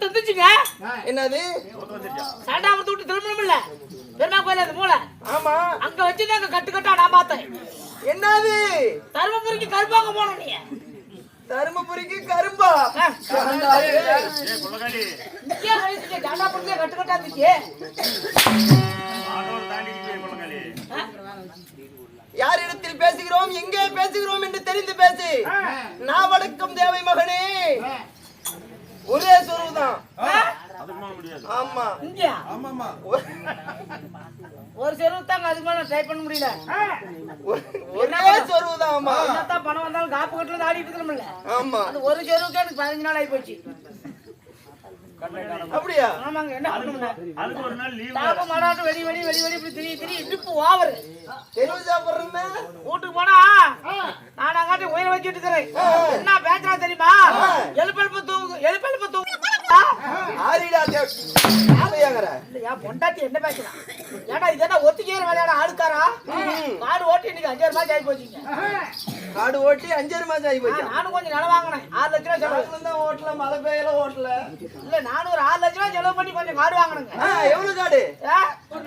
சூத்து வந்துச்சுங்க என்னது? சண்டாமத்து விட்டு திரும்பணும் இல்ல பெருமா கோயில் அது மூளை. ஆமா. அங்க வச்சுதாங்க கட்டு கட்டா நான் பார்த்தேன். என்னது? தருமபுரிக்கு கருப்பாங்க போனோம் நீ. தருமபுரிக்கு கரும்பா? கட்டு கட்டா இருந்துச்சு? யாரிடத்தில் பேசுகிறோம் எங்கே பேசுகிறோம் என்று தெரிந்து பேசு. நான் வணக்கம் தேவை மகனே. ஒரே மேல முடியாது ஆமா. இங்கயா? ஒரு செருவு தாங்க அதுக்கு மேல ட்ரை பண்ண முடியல. ஒரே சொருவுதான் ஆமா. என்னத்தான் பணம் வந்தாலும் காப்பு கட்டுல ஆடிட்டு இருக்கணும்ல. ஆமா. அது ஒரு செருவுக்கு எனக்கு பதினஞ்சு நாள் ஆகி போச்சு. அப்படியா? ஆமாங்க என்ன அதுக்கு ஒரு நாள் லீவ் தாப்ப மாடாட்டம் வெடி வெடி வெடி வெடி இப்படி திரி திரி இடுப்பு ஓவர். தெருவு சாப்பிடுறேன்னா வீட்டுக்கு போனா நான் அங்காட்டி உயிரை வச்சுட்டு இருக்கிறேன். என்ன பேசுறா தெரியுமா? எழுப்பு எழுப்பு தூங்கு எழுப்பு எழுப்பு தூங்கு பொண்டாட்டி என்ன பேசுறான் ஏடா இது என்ன ஒத்திக்கிற விளையாட ஆளுக்காரா? காடு ஓட்டி இன்னைக்கு அஞ்சாயிரம் ரூபாய் ஆகி போச்சுங்க காடு ஓட்டி அஞ்சாறு மாசம் ஆகி போச்சு? நானும் கொஞ்சம் நிலம் வாங்கினேன். ஆறு லட்ச ரூபாய் செலவு. தான் ஓட்டல மழை பெய்யல ஓட்டல. இல்ல நானும் ஒரு ஆறு லட்ச ரூபாய் செலவு பண்ணி கொஞ்சம் காடு வாங்கினேங்க. எவ்வளவு காடு?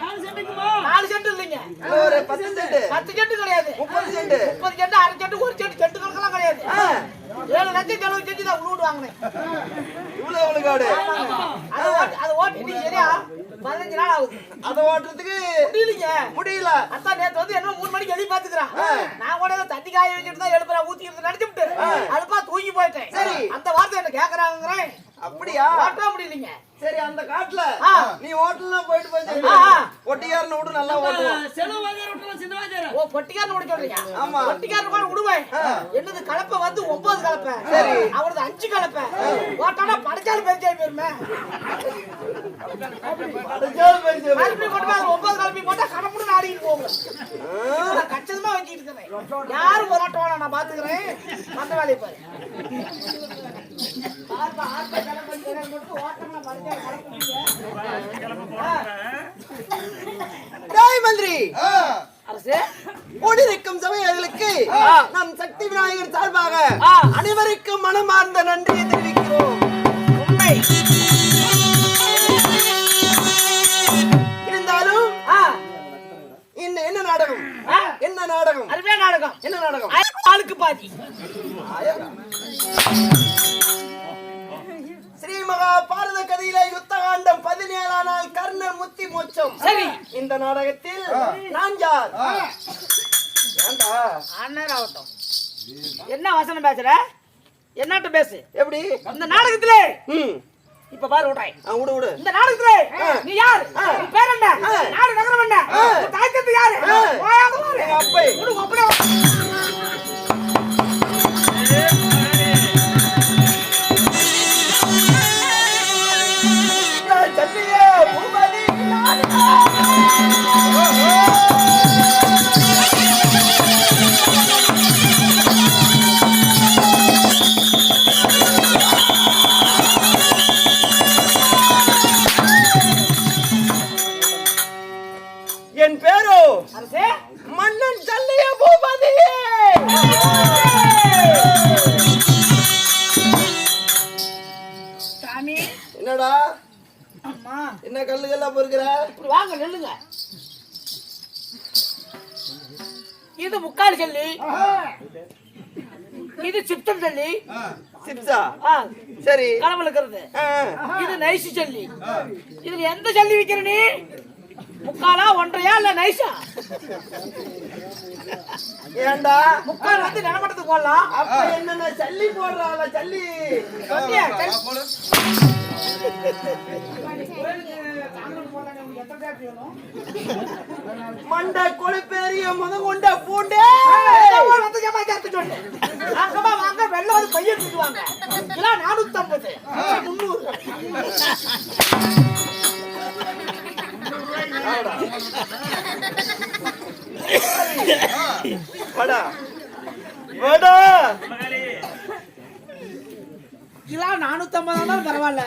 நாலு சென்ட் இல்லைங்க. இல்ல, ஒரு பத்து சென்ட். பத்து சென்ட் கிடையாது. முப்பது சென்ட். முப்பது சென்ட் அரை சென்ட் ஒரு சென்ட் சென்ட் கணக்கெல்லாம் கிடையாது ஏழு லட்சம் செலவு செஞ்சு தான் உழுவுடு வாங்கினேன். இவ்வளவு எவ்வளவு காடு அதை ஓட்டி அதை ஓட்டி சரியா? பதினஞ்சு நாள் ஆகுது. அதை ஓட்டுறதுக்கு முடியலைங்க. முடியல. அத்தான் நேத்து வந்து என்ன மூணு மணிக்கு எழுதி பாத்துக்கிறான் நான் கூட தண்ணி காய வச்சுட்டு தான் எழுப்புறா ஊத்திக்கிறது நினைச்சுட்டு அதுப்பா தூங்கி போயிட்டேன். சரி. அந்த வார்த்தை என்ன கேக்குறாங்கிறேன் அப்படியா? ஓட்ட முடியலைங்க. சரி அந்த காட்டுல. நீ ஓட்டலாம் போயிட்டு போய். ஒட்டியாரன விடு நல்லா ஓட்டுவான் ஓ பொட்டிக்காரன் விட சொல்றீங்க ஆமா. பொட்டிக்காரன் கூட விடுவேன். என்னது கலப்பை வந்து ஒன்பது கலப்பை. சரி. அவரது அஞ்சு கலப்பை. ஓட்டானா படைச்சாலும் பெருச்சாய் போயிருமே. மறுபடியும் கொண்டு போய் ஒன்பது கலப்பை போட்டா கடப்புடு ஆடிட்டு போகும். நான் கச்சிதமா வச்சுட்டு இருக்கிறேன். யாரும் ஒரு ஆட்டம் வேணாம் நான் பாத்துக்கிறேன். அந்த வேலையை பாரு. கிளம்பு, கிளம்பு, மந்திரி. அரசு. கூடியிருக்கும் சபையர்களுக்கு. நம் சக்தி விநாயகர் சார்பாக. அனைவருக்கும் மனமார்ந்த நன்றியை தெரிவிக்கிறோம். இருந்தாலும் இந்த என்ன நாடகம்? என்ன நாடகம்? அருமையா நாடகம். என்ன நாடகம்? ஆளுக்கு பாதி. ஸ்ரீ மகா பாரத கதையில யுத்தகாண்டம் பதினேழாம் நாள் கர்ண முத்தி மோட்சம். சரி. இந்த நாடகத்தில் நான் யார்? ஆகட்டும் என்ன வசனம் பேசுற? என்னட்ட பேசு? எப்படி? இந்த நாடகத்திலே. இப்ப பாரு ஆ, விடு விடு. இந்த நாடகத்திலே நீ யார்? நீ பேர் என்ன? நாடு நகரம் என்ன? உன் தாய்த்தத்து யாரு? அப்பை. இது முக்கால் சொல்லி இது சிப்டம் சொல்லி சிப்ஸா ஆ, சரி. கடவுள் இருக்கிறது. ஆ, இது நைஸ் சொல்லி இதுல எந்த சொல்லி விக்கிற நீ? முக்காலா ஒன்றையா இல்ல நைஸா? ஏன்டா முக்கால் வந்து நிலமட்டத்துக்கு போடலாம். அப்ப என்னென்ன சல்லி போடுறாள சல்லி மண்டை கொழுப்பேறிய முத கொண்ட பூண்டே வந்து ஏமாத்தி சொல்லு. வாங்கம்மா, வாங்க, வெள்ளம் வந்து பையன் தூக்குவாங்க. கிலோ 450. முந்நூறு. வாடா வாடா கிலோ 450 ஆனாலும் பரவாயில்ல.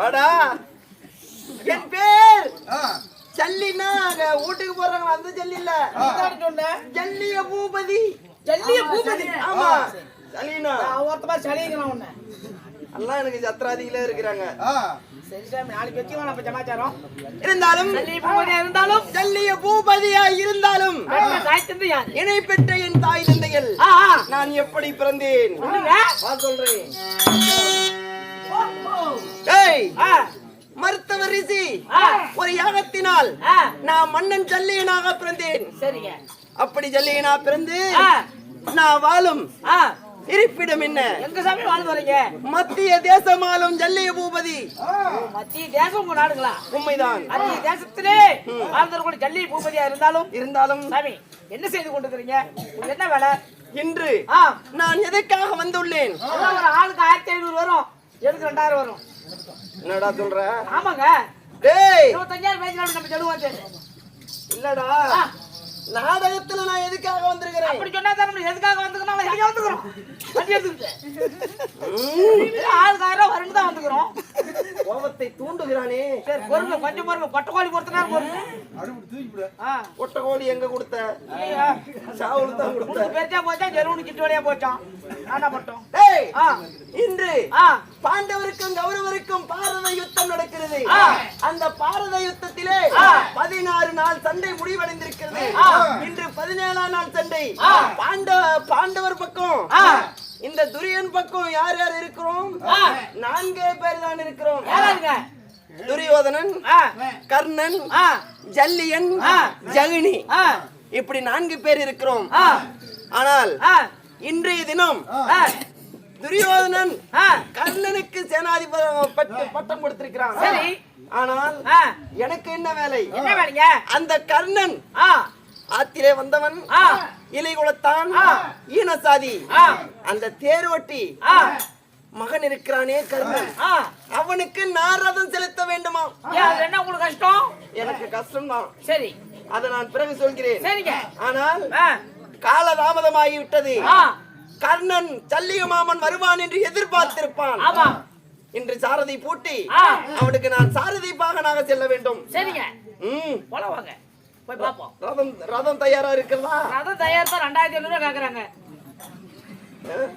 வாடா என் பேர் ஜல்லினா அங்க வீட்டுக்கு போறாங்க அந்த ஜல்லி இல்ல. ஜல்லிய பூபதி. ஜல்லிய பூபதி. ஆமா நான் ஒருத்தமா சளிங்கிறான் உன்னை. எல்லாம் எனக்கு சத்திராதிகளே இருக்கிறாங்க. இருந்தாலும் இருந்தாலும் ஜல்லிய பூபதியா இருந்தாலும் இணை பெற்ற என் தாய் தந்தைகள். நான் எப்படி பிறந்தேன்? சொல்றேன். ஏய் ஆ, மருத்துவ ரிஷி ஒரு யாகத்தினால். நான் மன்னன் ஜல்லியனாக பிறந்தேன். அப்படி ஜல்லியனா பிறந்து. நான் வாழும் இருப்பிடம் என்ன? எங்க சாமி வாழ்ந்து வரீங்க? மத்திய தேசமாலும் ஜல்லிய பூபதி. மத்திய தேசம் உங்க நாடுங்களா? உண்மைதான். மத்திய தேசத்திலே வாழ்ந்தவர் கூட ஜல்லி பூபதியா இருந்தாலும்? இருந்தாலும். சாமி என்ன செய்து கொண்டிருக்கிறீங்க? என்ன வேலை? இன்று நான் எதற்காக வந்துள்ளேன்? ஒரு ஆளுக்கு ஆயிரத்தி ஐநூறு வரும். எதுக்கு ரெண்டாயிரம் வரும்? என்னடா சொல்ற? ஆமாங்க. டேய்! இருபத்தஞ்சாயிரம் பேஜ் நம்ம சொல்லுவோம் இல்லடா. நாடகத்துல நான் எதுக்காக வந்திருக்கிறேன்? அப்படி சொன்னா தான் நம்ம எதுக்காக வந்துக்கிறோம் நம்ம எங்க வந்துக்கிறோம் வண்டி எடுத்துக்கிட்டு. ம், வெறும் ஆளுக்கு ஆயிரம் ரூபாய் வரணும் தான் வந்துக்கிறோம். கோபத்தை தூண்டுகிறானே. சரி பொறுங்க கொஞ்சம் பொறுங்க பட்டுக்கோழி பொறுத்த நேரம் பொறுங்க ஆ. ஒட்ட கோழி எங்க கொடுத்த? சாவுல தான் கொடுத்த. பெருசா போச்சா ஜெருவனு கிட்டு வழியா போச்சான். நானா ஆ. இன்று பாண்டவருக்கும் கௌரவருக்கும் பாரத யுத்தம் நடக்கிறது. அந்த பாரத யுத்தத்திலே. பதினாறு நாள் சண்டை முடிவடைந்திருக்கிறது. இன்று பதினேழாம் நாள் சண்டை. ஆ. பாண்ட பாண்டவர் பக்கம். இந்த துரியன் பக்கம் யார் யார் இருக்கிறோம். நான்கே பேர் தான் இருக்கிறோம். துரியோதனன் கர்ணன் ஜல்லியன். ஜகினி. இப்படி நான்கு பேர் இருக்கிறோம். ஆனால் இன்றைய தினம் துரியோதனன் கர்ணனுக்கு சேனாதிபதி பட்ட- பட்டம் கொடுத்திருக்கிறான். சரி. ஆனால் எனக்கு என்ன வேலை? என்ன வேலைங்க? அந்த கர்ணன் ஆத்திலே வந்தவன் இலை குலத்தான். ஈனசாதி. அந்த தேரோட்டி ஆ. மகன் இருக்கிறானே கர்ணன். அவனுக்கு நான் ரதம் செலுத்த வேண்டுமா? என்ன உங்களுக்கு கஷ்டம்? எனக்கு கஷ்டம்தான். சரி. அதை நான் பிறகு சொல்கிறேன். சரிங்க. ஆனால் கால தாமதமாகி விட்டது கர்ணன் சல்லிக மாமன் வருவான் என்று எதிர்பார்த்திருப்பான். ஆமா. இன்று சாரதி பூட்டி அவனுக்கு நான் சாரதி பாகனாக செல்ல வேண்டும். சரிங்க. ம். போல வாங்க. போய் பாப்போம். ரதம் ரதம் தயாரா இருக்கிறதா ரதம் தயார் தான் ரெண்டாயிரத்தி ஐநூறு கேக்குறாங்க.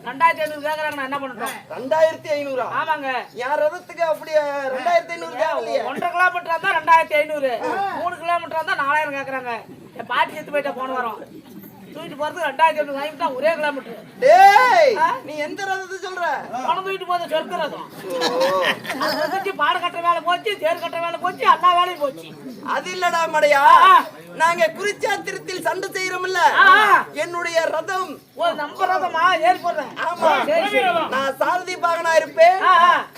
ரெண்டாயிரத்தி ஐநூறு கேக்குறாங்க நான் என்ன பண்ணட்டும்? ரெண்டாயிரத்தி ஐநூறா? ஆமாங்க. என் ரதத்துக்கு அப்படியே ரெண்டாயிரத்தி ஐநூறு தேவையில்லையே ஒன்றரை கிலோமீட்டர் இருந்தா ரெண்டாயிரத்தி ஐநூறு. மூணு கிலோமீட்டர் இருந்தா நாலாயிரம் கேக்குறாங்க. பாட்டி செத்து போயிட்டா போன வாரம். தூக்கிட்டு போறது ரெண்டாயிரத்தி ஐநூறு வாங்கிட்டா ஒரே கிலோமீட்டர். டேய்? நீ எந்த ரதத்தை சொல்ற? பணம் தூக்கிட்டு போது அது வந்துச்சு பாடு கட்டுற வேலை போச்சு தேர் கட்டுற வேலை போச்சு எல்லா வேலையும் போச்சு. அது இல்லடா மடையா. நாங்க குறிச்சாத்திரத்தில் சண்டை செய்யறோம்ல. என்னுடைய ரதம். ஒரு நம்பர் ரதமா? ஏறி போடுறேன். ஆமா. நான் சாரதி பாகனா இருப்பேன்.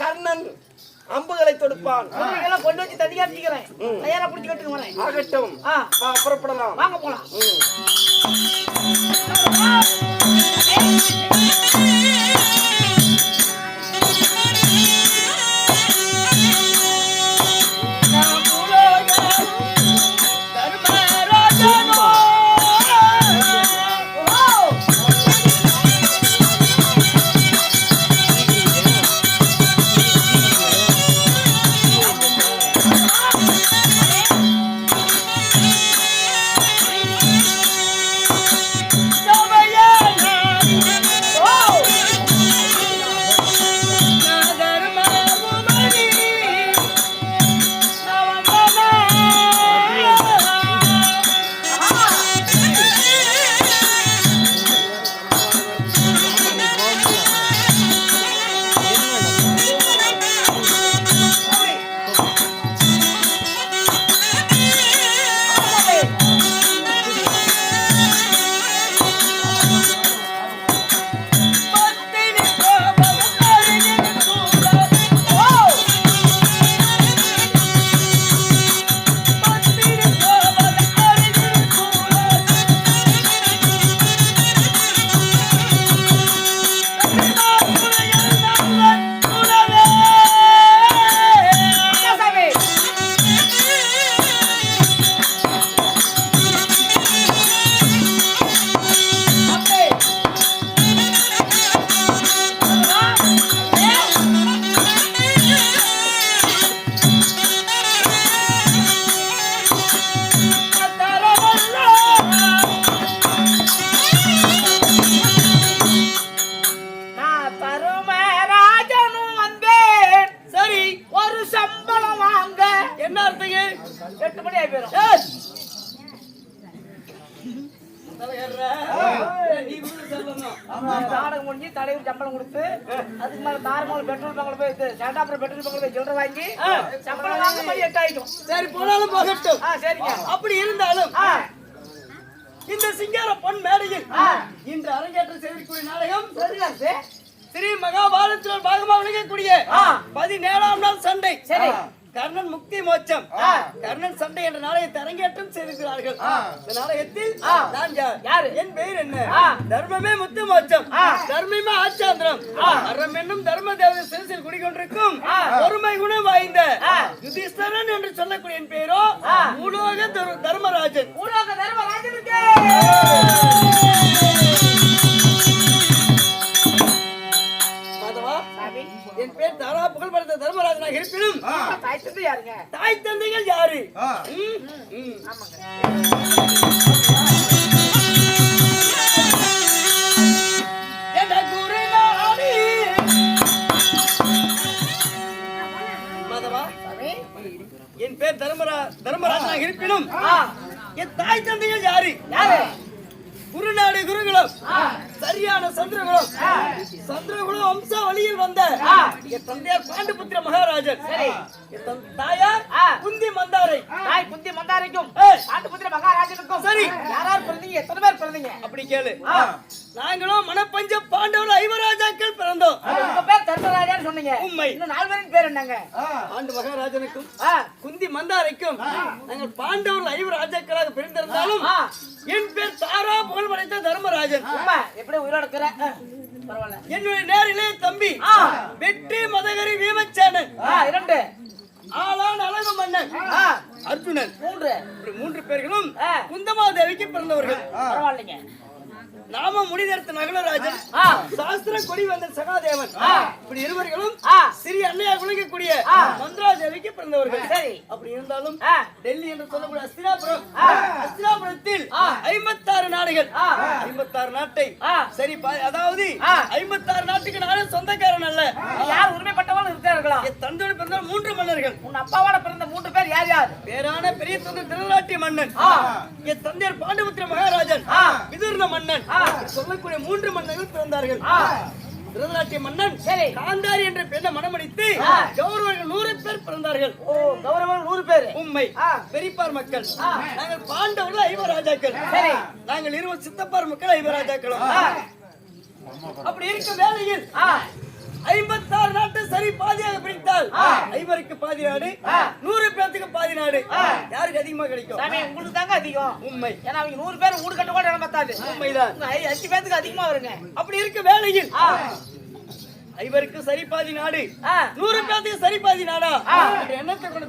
கர்ணன் அம்புகளை தொடுப்பான். குதிரைகளை கொண்டு வச்சு தண்ணி காமிச்சிக்கிறேன் தயாரா பிடிச்சி கட்டுக்கு வரேன். ஆகட்டும். புறப்படலாம். வாங்க போலாம். ம். ஆயிடும். சரி போனாலும் போகட்டும். சரிங்க. அப்படி இருந்தாலும் இந்த சிங்கார பொன் மேடையில் இன்று அரங்கேற்றம் செய்திருக்கூடிய நாடகம் சரிங்க சார். ஸ்ரீ மகாபாரதத்தில் பாகமாக விளங்கக்கூடிய. பதினேழாம் நாள் சண்டை. சரி. கர்ணன் முக்தி மோட்சம். கர்ணன் சண்டை என்ற நாடகத்தை அரங்கேற்றம் செய்திருக்கிறார்கள். இந்த நாடகத்தில் நான் யார்? யாரு? என் பெயர் என்ன. தர்மமே முத்து மோட்சம். தர்மமே ஆச்சாந்திரம். அறம் என்னும் தர்ம தேவதை சிறுசில் குடிக்கொண்டிருக்கும் பொறுமை குணம் வாய்ந்த யுதிஷ்டரன் என்று சொல்லக்கூடிய என் பெயரோ தரு- தர்மராஜன். மாதவா சாமி என் பேர் தாரா புகழ்படுத்த தர்மராஜனாக இருப்பினும் தாய் தந்து யாருங்க? தாய் தந்தைகள் யாரு? ம், ம். என்ற குருநாடி. மாதவா சாமி. என் பேர் தர்மரா தர்மராஜனாக இருப்பினும் ஆ. என் தாய் தந்தைகள் யாரு? யாரு? குருநாடு குருகுலம். சரியான சந்திரகுலம். சந்திரகுலம் வம்ச வழியில் வந்த என் தந்தையார் பாண்டுபுத்திர மகாராஜன். என் தாயார். குந்தி மந்தாரை. தாய் குந்தி மந்தாரிக்கும் ஏய். ஆண்டுபுத்திர மகாராஜனுக்கும். சரி. யாரார் பிறந்தீங்க? எத்தனை பேர் பிறந்தீங்க? அப்படி கேளு. நாங்களும் மனப்பஞ்ச பாண்டவர் ஐவராஜாக்கள் பிறந்தோம். பேர் தர்மராஜான்னு சொன்னீங்க. உண்மை. இன்னும் நாலு பேருக்கு பேர் என்னங்க? பாண்டு மகாராஜனுக்கும் குந்தி மந்தாரைக்கும் நாங்கள் பாண்டவர் ஐவராஜாக்களாக பிறந்திருந்தாலும் ஆ. என் பேர் தாரா புகழ் படைத்த தர்மராஜன். உண்மை. எப்படி உயிரோட இருக்கிற? ஆ, பரவாயில்ல. என்னுடைய நேரிலே தம்பி. வெற்றி மதகரி வீமச்சேனன். இரண்டு. ஆளான் அழகு மன்னன். அர்ஜுனன். மூன்று. மூன்று பேர்களும். குந்தமாதேவிக்கு பிறந்தவர்கள். பரவாயில்லைங்க. நாம முடிதெடுத்த நகலராஜன். சாஸ்திர கொடி வந்த சகாதேவன். இப்படி இருவர்களும். சிறிய அன்னையா விளங்கக்கூடிய ஆ. மந்திராதேவிக்கு பிறந்தவர்கள் சரி. அப்படி இருந்தாலும். டெல்லி என்று சொல்லக்கூடிய அஸ்தினாபுரம் அஸ்தினாபுரத்தில் ஐம்பத்தாறு நாடுகள் ஐம்பத்தாறு நாட்டை. சரி அதாவது. ஐம்பத்தாறு நாட்டுக்கு நானும் சொந்தக்காரன் அல்ல யார் உரிமைப்பட்டவங்களும் இருக்கிறார்களா என் தந்தோடு பிறந்த மூன்று மன்னர்கள் உன் அப்பாவோட பிறந்த மூன்று பேர் யார் யார் பேரான பெரிய தொண்டர் திருநாட்டிய மன்னன். என் தந்தையர் பாண்டபுத்திர மகாராஜன். விதுர்ண மன்னன். சொல்லக்கூடிய மூன்று மன்னர்கள் பிறந்தார்கள். திருநாட்டிய மன்னன். காந்தாரி என்ற பெண்ணை மணமடித்து ஆ. கௌரவர்கள் நூறு பேர் பிறந்தார்கள் ஓ கௌரவம் நூறு பேர் உண்மை ஆ. பெரியப்பார் மக்கள். நாங்கள் பாண்டவர்கள் ஐவராஜாக்கள். நாங்கள் இருவர் சித்தப்பார் மக்கள் ஐவராஜாக்களும். அப்படி இருக்கும் வேளையில் ஆ ஐம்பத்தாறு நாட்டை சரி பாதியாக பிரித்தால் ஐவருக்கு பாதி நாடு நூறு பேர்த்துக்கு பாதி நாடு. யாருக்கு அதிகமா கிடைக்கும்? உங்களுக்கு தாங்க அதிகம். உண்மை. ஏன்னா அவங்க நூறு பேர் வீடு கட்ட கூட இடம் பத்தாது. உண்மைதான். அஞ்சு பேத்துக்கு அதிகமா வருங்க. அப்படி இருக்க வேளையில் ஆ. ஐவருக்கு சரி பாதி நாடு. நூறு பேர்த்துக்கு சரி பாதி நாடா? எண்ணத்தை கொண்ட.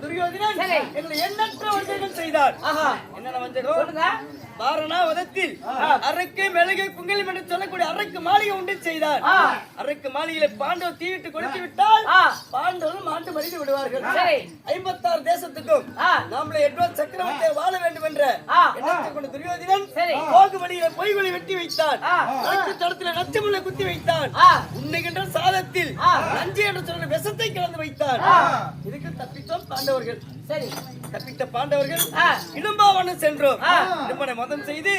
எங்களை எண்ணற்ற வஞ்சகம் செய்தார் வாரணாவதத்தில் அரக்கு மிளகு குங்கலிம் என்று சொல்லக்கூடிய அரக்கு மாளிகை உண்டு செய்தார். அரக்கு மாளிகையில பாண்டவர் தீவிட்டு கொடுத்து விட்டால். பாண்டவர்கள் மாண்டு மறித்து விடுவார்கள். ஐம்பத்தாறு தேசத்துக்கும். நாமளே எட்வர்ட் சக்கரவர்த்தியை வாழ வேண்டும் என்ற. எண்ணத்தை கொண்ட துரியோதனன் சரி. போகு வழியில பொய்களை வெட்டி வைத்தான் தடத்துல நச்சமுள்ள குத்தி வைத்தான். உண்ணுகின்ற சாதத்தில். நஞ்சு என்று சொல்ல விஷத்தை கலந்து வைத்தான். இதுக்கு தப்பித்தோம் பாண்டவர்கள் சரி தப்பித்த பாண்டவர்கள் ஆ. இடும்பாவனம் சென்றோம். இடும்பனை மதம் செய்து.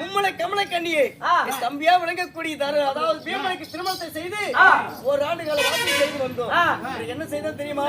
மும்மலை கமல கண்ணியை. தம்பியா விளங்கக்கூடிய அதாவது பீமனுக்கு திருமணத்தை செய்து. ஒரு ஆண்டு கால வாசல் செய்து வந்தோம் என்ன செய்தோம் தெரியுமா.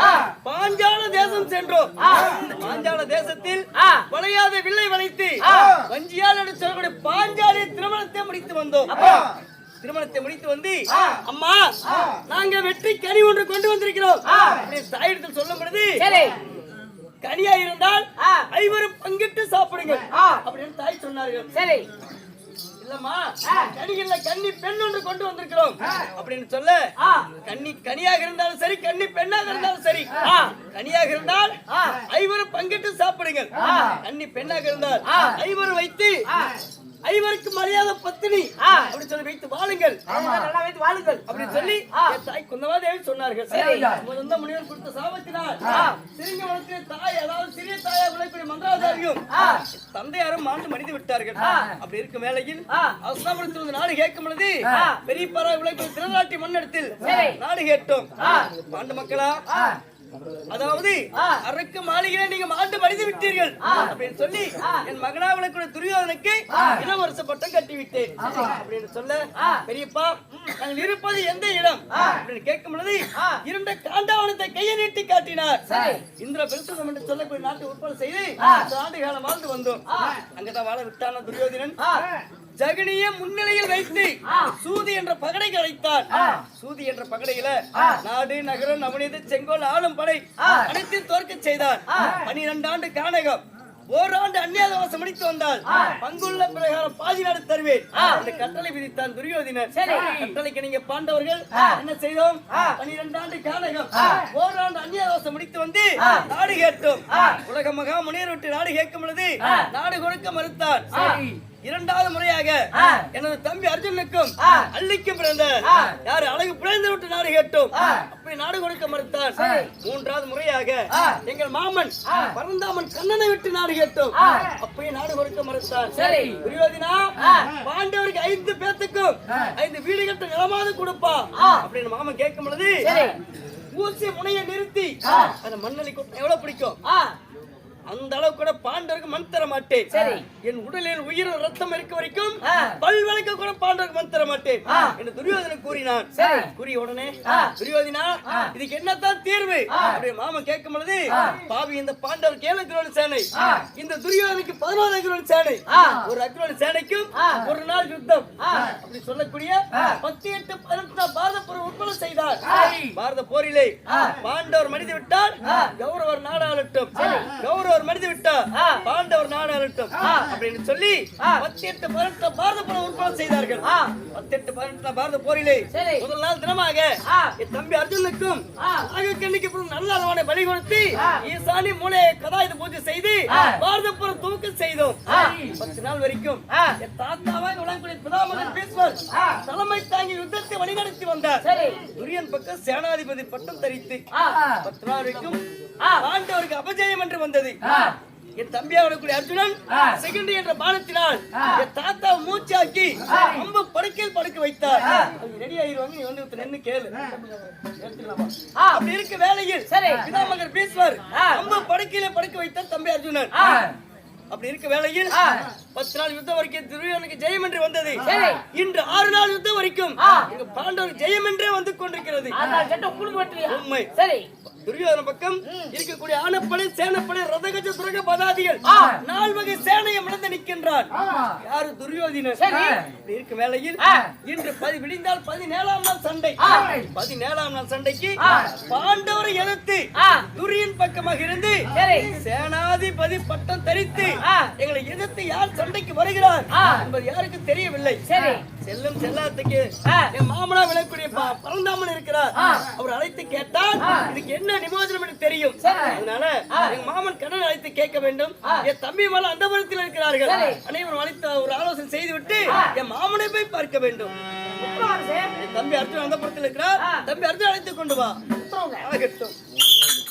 ஆ. பாஞ்சால தேசம் சென்றோம். பாஞ்சால தேசத்தில். வளையாத வில்லை வளைத்து. வஞ்சியால் என்று சொல்லக்கூடிய பாஞ்சாலி திருமணத்தை முடித்து வந்தோம்? திருமணத்தை முடித்து வந்து. அம்மா நாங்க வெற்றி கனி ஒன்று கொண்டு வந்திருக்கிறோம் தாயிடத்தில் சொல்லும் பொழுது கனியா இருந்தால். ஐவரும் பங்கிட்டு சாப்பிடுங்க. அப்படின்னு தாய் சொன்னார்கள் சரி இல்லம்மா ஆ. கனிகள்ல கன்னி பெண் ஒன்று கொண்டு வந்திருக்கிறோம் அப்படின்னு சொல்ல கன்னி கனியாக இருந்தாலும் சரி கன்னி பெண்ணாக இருந்தாலும் சரி. கனியாக இருந்தால். ஐவரும் பங்கிட்டு சாப்பிடுங்கள். கன்னி பெண்ணாக இருந்தால். ஐவரும் வைத்து. ஐவருக்கு மரியாதை பத்தினி. அப்படி சொல்லி வைத்து வாழுங்கள் நல்லா வைத்து வாழுங்கள் அப்படின்னு சொல்லி தாய் குந்தமாதேவி சொன்னார்கள் சரி. முதல்ல முனிவர் கொடுத்த சாபத்தினால். சிறிய வளர்த்து தாய் அதாவது சிறிய தாயா விளைக்கூடிய மந்திராதாரியும். தந்தையாரும் மாண்டு மடிந்து விட்டார்கள். அப்படி இருக்கும் வேளையில். அஸ்தாபுரத்தில் நாடு கேட்கும் பொழுது. பெரிய பறவை விளைக்கூடிய திருநாட்டி மண்ணெடுத்தில். நாடு கேட்டோம். பாண்டு மக்களா அதாவது. அரக்கு மாளிகையில நீங்க மாண்டு மடிந்து விட்டீர்கள். அப்படின்னு சொல்லி. என் மகனா விளக்கூடிய துரியோதனுக்கு இளவரச பட்டம் கட்டி விட்டேன் அப்படின்னு சொல்ல. பெரியப்பா நாங்கள் இருப்பது எந்த இடம்? அப்படின்னு கேட்கும் பொழுது. இருண்ட காண்டாவனத்தை கையை நீட்டி காட்டினார். இந்திர பெருசுகம் என்று சொல்லக்கூடிய நாட்டை உட்பட செய்து ஆண்டு காலம் வாழ்ந்து வந்தோம். அங்கதான் வாழ விட்டான துரியோதனன்? ஜெகனிய முன்னிலையில் வைத்து. சூதி என்ற பகடைக்கு அழைத்தார் சூதி என்ற பகடையில நாடு நகரம் நவநீத செங்கோல் ஆளும் படை அனைத்தையும் தோற்க செய்தார். பனிரெண்டு ஆண்டு கானகம் ஓராண்டு அந்நியாதவாசம் முடித்து வந்தால் பங்குள்ள பிரகாரம் பாதி நாடு தருவேன். அந்த கட்டளை விதித்தான் துரியோதனர். கட்டளைக்கு நீங்க பாண்டவர்கள் என்ன செய்தோம்? பனிரெண்டு ஆண்டு கானகம் ஓராண்டு அந்நியாதவாசம் முடித்து வந்து நாடு கேட்டோம். உலக மகா முனிவர் விட்டு நாடு கேட்கும் பொழுது நாடு கொடுக்க மறுத்தான் இரண்டாவது முறையாக எனது தம்பி அர்ஜுனுக்கும் அள்ளிக்கும் பிறந்த யாரு? அழகு பிழைந்து விட்டு நாடு கேட்டோம். நாடு கொடுக்க மறுத்தான் மூன்றாவது முறையாக எங்கள் மாமன் பரந்தாமன் கண்ணனை விட்டு நாடு கேட்டோம். அப்பயே நாடு கொடுக்க மறுத்தான் சரி. துரியோதனா பாண்டவருக்கு ஐந்து பேத்துக்கும் ஐந்து வீடு கட்ட நிலமாவது கொடுப்பா. அப்படின்னு மாமன் கேட்கும் பொழுது. ஊசி முனையை நிறுத்தி அந்த மண்ணலி எவ்வளவு பிடிக்கும்? அந்த அளவு கூட பாண்டவருக்கு மண் தர மாட்டேன். சரி. என் உடலில் உயிர் ரத்தம் இருக்க வரைக்கும். பல் வளைக்க கூட பாண்டவருக்கு மண் தர மாட்டேன் என்று துரியோதனன் கூறினான். கூறிய உடனே துரியோதனா இதுக்கு என்னத்தான் தீர்வு? அப்படி மாமன் கேட்கும் பொழுது பாவி இந்த பாண்டவருக்கு ஏழு அக்ரோண சேனை இந்த துரியோதனுக்கு பதினோரு அக்ரோண சேனை. ஒரு அக்ரோண சேனைக்கும் ஒரு நாள் யுத்தம். அப்படி சொல்லக்கூடிய பத்து எட்டு பதினெட்டு பாரத போர் உட்பட செய்தார். பாரத போரிலே பாண்டவர் மடிந்து விட்டால் கௌரவர் நாடாளட்டும். கௌரவர் மடிந்து விட்டார் பாண்டவர் நாடாளட்டும் அப்படின்னு சொல்லி பத்து எட்டு பதினெட்டு பாரத போர் உட்பட செய்தார்கள். பத்தெட்டு பதினெட்டு பாரத போரிலே. முதல் நாள் தினமாக. என் தம்பி அர்ஜுனுக்கும் பிறகு நல்ல அளவான பலி கொடுத்து ஈசானி மூலையை கதாயுத பூஜை செய்து பாரதபுரம் தூக்கம் செய்தோம். பத்து நாள் வரைக்கும் என் தாத்தாவாக விளங்கக்கூடிய பிதாமகன் பீஸ்வர் தலைமை தாங்கி யுத்தத்தை வழிநடத்தி வந்தார். துரியன் பக்கம் சேனாதிபதி பட்டம் தரித்து பத்து நாள் வரைக்கும் ஆ. பாண்டவருக்கு அபஜயம் என்று வந்தது. என் தம்பியா வரக்கூடிய அர்ஜுனன் செகண்ட் என்ற பானத்தினால் என் தாத்தா மூச்சாக்கி அம்பு படுக்கையில் படுக்க வைத்தார். அவங்க ரெடி ஆயிருவாங்க நீ வந்து நின்னு கேளு. அப்படி இருக்க வேளையில் சரி. பிதாமகர் பீஸ்வர் ஆ. அம்பு படுக்கையில படுக்க வைத்தார் தம்பி அர்ஜுனன். அப்படி இருக்க வேளையில் பத்து நாள் யுத்தம் வரைக்கும் துரியோனுக்கு ஜெயம் என்று வந்தது. இன்று ஆறு நாள் யுத்தம் வரைக்கும். எங்க பாண்டவர் ஜெயம் என்றே வந்து கொண்டிருக்கிறது உண்மை சரி துரியோதன பக்கம் இருக்கக்கூடிய ஆனப்படை சேனப்படை ரதகஜ துரக பதாதிகள் ஆ. நால் வகை சேனையை மணந்து நிற்கின்றார் யாரு துரியோதனர் இருக்கும் வேளையில். இன்று பதி விடிந்தால் பதினேழாம் நாள் சண்டை. பதினேழாம் நாள் சண்டைக்கு. பாண்டவரை எதிர்த்து. துரியன் பக்கமாக இருந்து. சேனாதிபதி பட்டம் தரித்து. எங்களை எதிர்த்து யார் சண்டைக்கு வருகிறார். என்பது யாருக்கு தெரியவில்லை. சரி. செல்லும் செல்லாத்துக்கு. என் மாமனா விளக்கூடிய பரந்தாமன் இருக்கிறார். அவர் அழைத்து கேட்டால் இதுக்கு என்ன நிமோசனம் என்று தெரியும். அதனால எங்க மாமன் கண்ணன் அழைத்து கேட்க வேண்டும். என் தம்பி மேல அந்த இருக்கிறார்கள். சரி. அனைவரும் அழைத்து ஒரு ஆலோசனை செய்துவிட்டு என் மாமனை போய் பார்க்க வேண்டும். என் தம்பி அர்ஜுன் அந்த இருக்கிறார். தம்பி அர்ஜுன் அழைத்து கொண்டு வா. ஆகட்டும்.